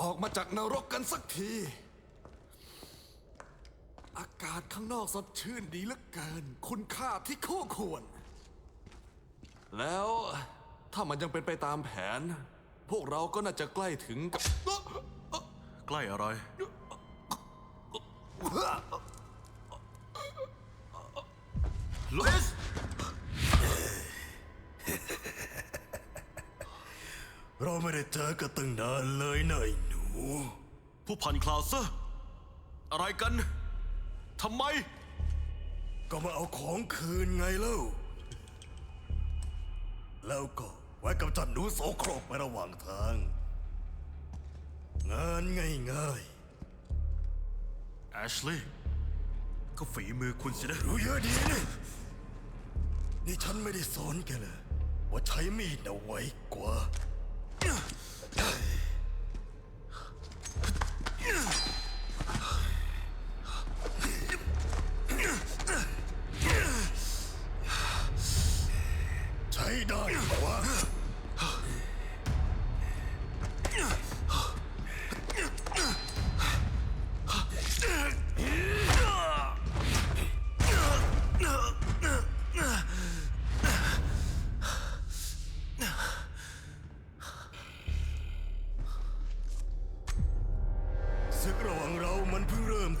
ออกมาจากนรกกันสักที อากาศข้างนอกสดชื่นดีเหลือเกิน คุณค่าที่คู่ควร แล้วถ้ามันยังเป็นไปตามแผน พวกเราก็น่าจะใกล้ถึงกับใกล้อะไร ลุสเราไม่ได้เจอกันตั้งนานเลยนะไอ้หนู ผู้พันคลาวเซอร์ อะไรกันทำไม ก็มาเอาของคืนไงเล่า แล้วก็ไว้กับจันหนูโสโครกไประหว่างทาง งานง่ายแอชลีย์ก็ฝีมือคุณสินะๆรู้เยอะดีนี่ นี่ฉันไม่ได้สอนแกเลยว่าใช้มีดเอาไว้กว่า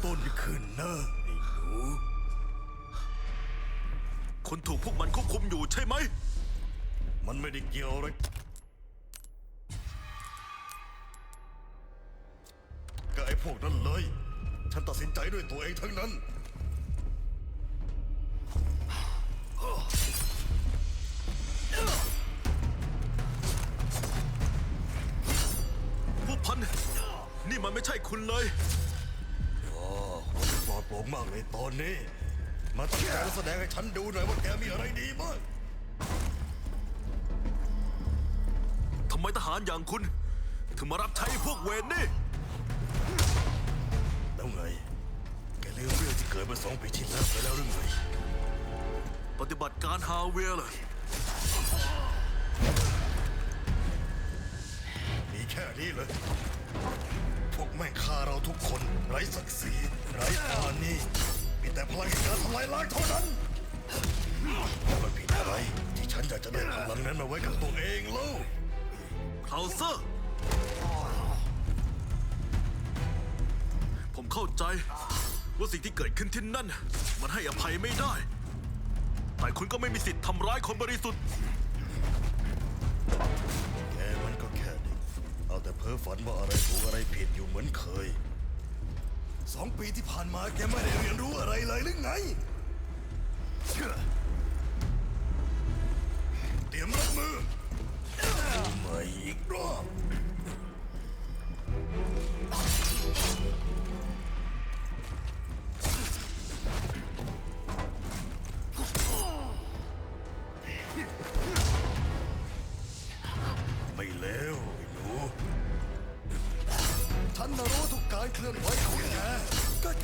ต้นขึ้นนะไอ้หนูคุณถูกพวกมันควบคุมอยู่ใช่ไหม มันไม่ได้เกี่ยวอะไรกับไอ้พวกนั้นเลย ฉันตัดสินใจด้วยตัวเองทั้งนั้นผู้พัน นี่มันไม่ใช่คุณเลย ปลอดโปร่งมากเลยตอนนี้ มาตั้งใจแสดงให้ฉันดูหน่อยว่าแกมีอะไรดีบ้างทำไมทหารอย่างคุณ ถึงมารับใช้พวกเวนนี่ แล้วไง แกลืมเรื่องที่เกิดมาสองปีที่แล้วไปแล้วหรือไง ปฏิบัติการฮาเวลเลยมีแค่นี้เลย พวกแม่งฆ่าเราทุกคนไร้ศักดิ์ศรีไร้อานีมีแต่พลังแห่งการทำลายล้างเท่านั้นมันผิดอะไรที่ฉันอยากจะได้พลังนั้นมาไว้กับตัวเองเล่าคลาวเซอร์ผมเข้าใจ ว่าสิ่งที่เกิดขึ้นที่นั่น มันให้อภัยไม่ได้ แต่คุณก็ไม่มีสิทธิ์ทำร้ายคนบริสุทธิ์แกมันก็แค่เด็กเอาแต่เพ้อฝันว่าอะไรถูกอะไรผิดอยู่เหมือนเคย สองปีที่ผ่านมาแกไม่ได้เรียนรู้อะไรเลยหรือไง เตรียมรับมือ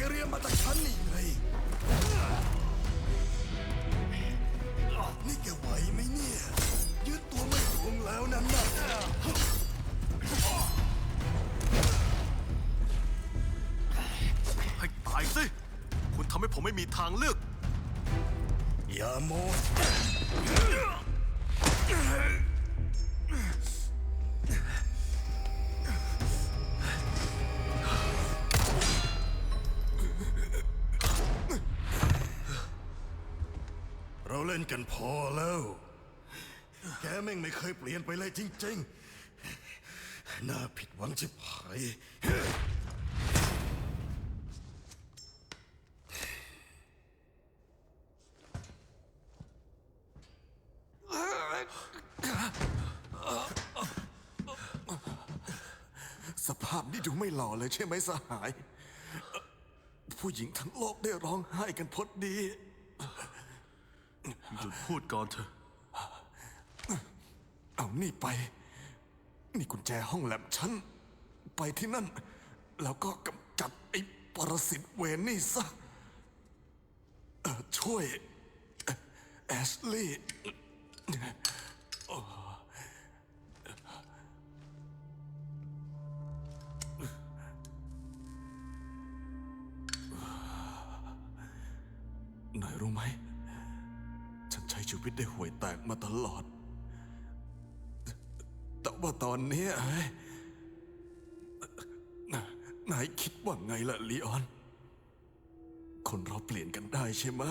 เรียนมาจากฉันนี่ไงนี่แกไหวไหมเนี่ยยืดตัวไม่ถ่วงแล้วนั่นน่ะให้ตายสิ คุณทำให้ผมไม่มีทางเลือก อย่าโม เราเล่นกันพอแล้ว แกแม่งไม่เคยเปลี่ยนไปเลยจริงๆ น่าผิดหวังชิบหาย สภาพนี่ดูไม่หล่อเลยใช่ไหมสหาย ผู้หญิงทั้งโลกได้ร้องไห้กันพอดีุดพูดก่อนเถอะ เอานี่ไป นี่กุญแจห้องแลบฉัน ไปที่นั่น แล้วก็กำจัดไอ้ปรสิตเวนนี่ซะเออช่วยแอชลีย์ ชีวิตได้ห่วยแตกมาตลอด แต่ว่าตอนนี้ไอ้นายคิดว่าไงล่ะลีออน คนเราเปลี่ยนกันได้ใช่ไหม